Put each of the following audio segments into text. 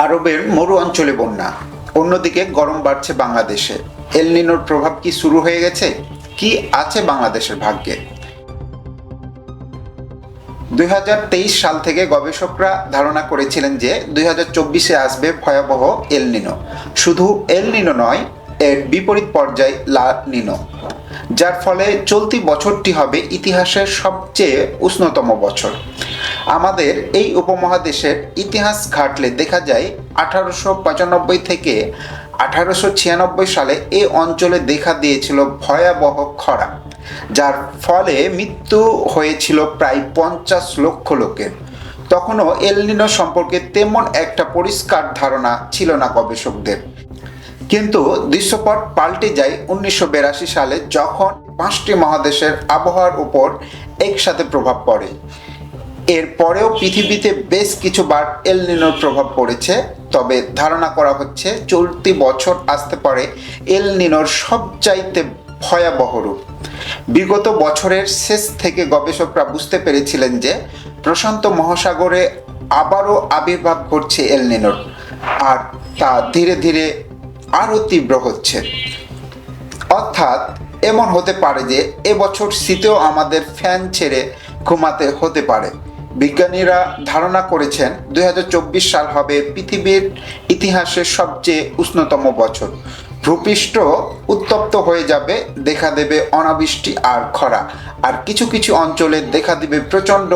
আরবের মরু অঞ্চলে বন্যা। অন্যদিকে গরম বাড়ছে বাংলাদেশে। এলনিনোর প্রভাব কি শুরু হয়ে গেছে? কি আছে বাংলাদেশের ভাগ্যে? দুই হাজার তেইশ সাল থেকে গবেষকরা ধারণা করেছিলেন যে দুই চব্বিশে আসবে ভয়াবহ এলনিনো শুধু এলনিনো নয়, এর বিপরীত পর্যায় লা নিনো। যার ফলে চলতি বছরটি হবে ইতিহাসের সবচেয়ে উষ্ণতম বছর। আমাদের এই উপমহাদেশের ইতিহাস ঘাটলে দেখা যায় আঠারোশো পঁচানব্বই থেকে আঠারোশো ছিয়ানব্বই সালে এই অঞ্চলে দেখা দিয়েছিল ভয়াবহ খরা, যার ফলে মৃত্যু হয়েছিল প্রায় পঞ্চাশ লক্ষ লোকের। তখনও এলনিনো সম্পর্কে তেমন একটা পরিষ্কার ধারণা ছিল না গবেষকদের। কিন্তু দৃশ্যপট পাল্টে যায় উনিশশো বিরাশি সালে যখন পাঁচটি মহাদেশের আবহাওয়ার উপর একসাথে প্রভাব পড়ে। এর পরেও পৃথিবীতে বেশ কিছুবার এলনিনোর প্রভাব পড়েছে, তবে ধারণা করা হচ্ছে চলতি বছর আসতে পারে এলনিনোর সবচাইতে ভয়াবহ রূপ। বিগত বছরের শেষ থেকে গবেষকরা বুঝতে পেরেছিলেন যে প্রশান্ত মহাসাগরে আবারও আবির্ভাব ঘটছে এলনিনোর আর তা ধীরে ধীরে আরও তীব্র হচ্ছে। অর্থাৎ এমন হতে পারে যে এবছর শীতেও আমাদের ফ্যান ছেড়ে ঘুমাতে হতে পারে। বিজ্ঞানীরা ধারণা করেছেন দুই হাজার চব্বিশ সাল হবে পৃথিবীর ইতিহাসের সবচেয়ে উষ্ণতম বছর। ভূপৃষ্ঠ উত্তপ্ত হয়ে যাবে, দেখা দেবে অনাবৃষ্টি আর খরা। আর কিছু কিছু অঞ্চলে দেখা দেবে প্রচণ্ড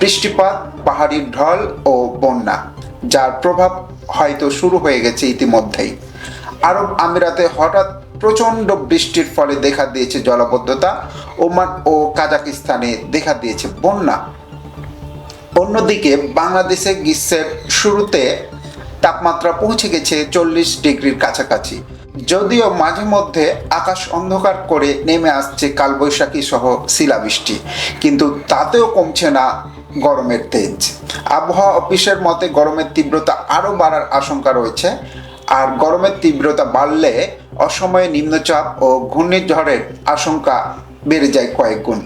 বৃষ্টিপাত, পাহাড়ি ঢল ও বন্যা, যার প্রভাব হয়তো শুরু হয়ে গেছে ইতিমধ্যেই। আরব আমিরাতে হঠাৎ প্রচণ্ড বৃষ্টির ফলে দেখা দিয়েছে জলবদ্ধতা। ওমান ও কাজাকিস্তানে দেখা দিয়েছে বন্যা। অন্যদিকে বাংলাদেশে গ্রীষ্মের শুরুতে তাপমাত্রা পৌঁছে গেছে চল্লিশ ডিগ্রির কাছাকাছি। যদিও মাঝে মধ্যে আকাশ অন্ধকার করে নেমে আসছে কালবৈশাখী সহ শিলাবৃষ্টি, কিন্তু তাতেও কমছে না গরমের তেজ। আবহাওয়া অফিসের মতে গরমের তীব্রতা আরও বাড়ার আশঙ্কা রয়েছে, আর গরমের তীব্রতা বাড়লে অসময়ে নিম্নচাপ ও ঘূর্ণিঝড়ের আশঙ্কা বেড়ে যায় কয়েক গুণ।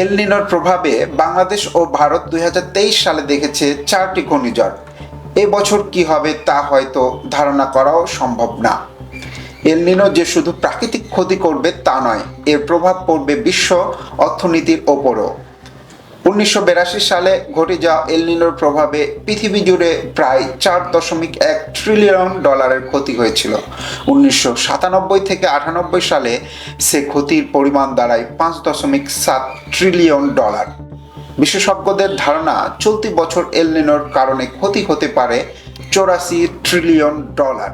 এলনিনোর প্রভাবে বাংলাদেশ ও ভারত দুই হাজার তেইশ সালে দেখেছে চারটি ঘূর্ণিঝড়। এ বছর কি হবে তা হয়তো ধারণা করাও সম্ভব না। এলনিনো যে শুধু প্রাকৃতিক ক্ষতি করবে তা নয়, এর প্রভাব পড়বে বিশ্ব অর্থনীতির ওপরও। উনিশশো বিরাশি সালে ঘটে যাওয়া এলনিনোর প্রভাবে পৃথিবী জুড়ে প্রায় চার দশমিক এক ট্রিলিয়ন ডলারের ক্ষতি হয়েছিল। উনিশশো সাতানব্বই থেকে আটানব্বই সালে সে ক্ষতির পরিমাণ দাঁড়ায় পাঁচ দশমিক সাত ট্রিলিয়ন ডলার বিশেষজ্ঞদের ধারণা, চলতি বছর এলনিনোর কারণে ক্ষতি হতে পারে চৌরাশি ট্রিলিয়ন ডলার